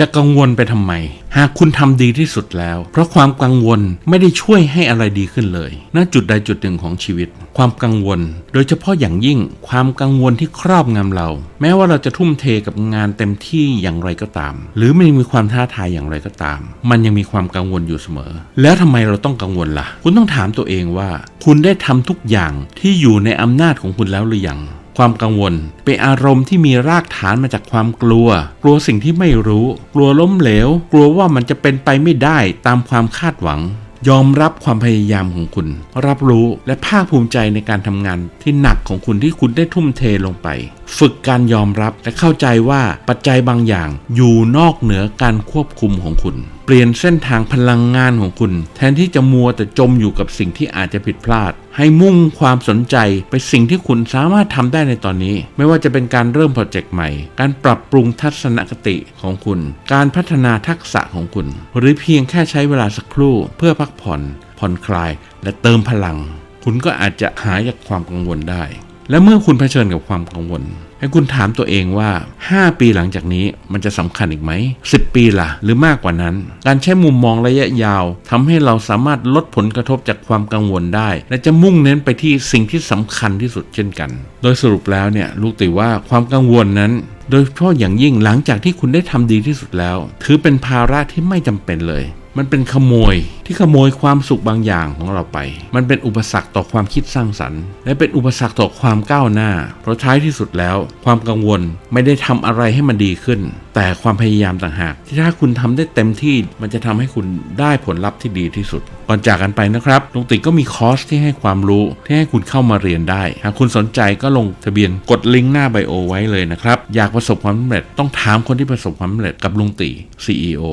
จะกังวลไปทำไม หากคุณทำดีที่สุดแล้ว เพราะความกังวลไม่ได้ช่วยให้อะไรดีขึ้นเลยณจุดใดจุดหนึ่งของชีวิต ความกังวล โดยเฉพาะอย่างยิ่ง ความกังวลที่ครอบงำเรา แม้ว่าเราจะทุ่มเทกับงานเต็มที่อย่างไรก็ตาม หรือไม่มีความท้าทายอย่างไรก็ตาม มันยังมีความกังวลอยู่เสมอ แล้วทำไมเราต้องกังวลล่ะ คุณต้องถามตัวเองว่า คุณได้ทำทุกอย่างที่อยู่ในอำนาจของคุณแล้วหรือยัง ความกังวล เป็นอารมณ์ที่มีรากฐานมาจากความกลัว กลัวสิ่งที่ไม่รู้ กลัวล้มเหลว กลัวว่ามันจะเป็นไปไม่ได้ตามความคาดหวัง ยอมรับความพยายามของคุณ รับรู้และภาคภูมิใจในการทำงานที่หนักของคุณที่คุณได้ทุ่มเทลงไป ฝึกการยอมรับและเข้าใจว่าปัจจัยบางอย่างอยู่นอกเหนือการควบคุมของคุณ เปลี่ยนเส้นทางพลังงานของคุณ แทนที่จะมัวแต่จมอยู่กับสิ่งที่อาจจะผิดพลาด ให้มุ่งความสนใจไปสิ่งที่คุณสามารถทำได้ในตอนนี้ ไม่ว่าจะเป็นการเริ่มโปรเจกต์ใหม่ การปรับปรุงทัศนคติของคุณ การพัฒนาทักษะของคุณ หรือเพียงแค่ใช้เวลาสักครู่ เพื่อพักผ่อน ผ่อนคลาย และเติมพลัง คุณก็อาจจะหายจากความกังวลได้ และเมื่อคุณเผชิญกับความกังวล ให้คุณถามตัวเองว่า 5 ปีหลังจากนี้มันจะสำคัญอีกไหม 10 ปีล่ะ หรือมากกว่านั้น การใช้มุมมองระยะยาวทำให้เราสามารถลดผลกระทบจากความกังวลได้ และจะมุ่งเน้นไปที่สิ่งที่สำคัญที่สุดเช่นกัน โดยสรุปแล้วเนี่ยลูกติว่าความกังวลนั้นโดยเฉพาะอย่างยิ่งหลังจากที่คุณได้ทำดีที่สุดแล้ว ถือเป็นภาระที่ไม่จำเป็นเลย มันเป็นขโมยที่ขโมยความสุขบางอย่างของเราไป มันเป็นอุปสรรคต่อความคิดสร้างสรรค์ และเป็นอุปสรรคต่อความก้าวหน้า เพราะท้ายที่สุดแล้ว ความกังวลไม่ได้ทำอะไรให้มันดีขึ้น แต่ความพยายามต่างหาก ที่ถ้าคุณทำได้เต็มที่มันจะทำให้คุณได้ผลลัพธ์ที่ดีที่สุด ก่อนจากกันไปนะครับลุงติก็มีคอร์สที่ให้ความรู้ที่ให้คุณเข้ามาเรียนได้ หากคุณสนใจก็ลงทะเบียนกดลิงก์หน้าไบโอไว้เลยนะครับ อยากประสบความสำเร็จต้องถามคนที่ประสบความสำเร็จกับลุงติ CEO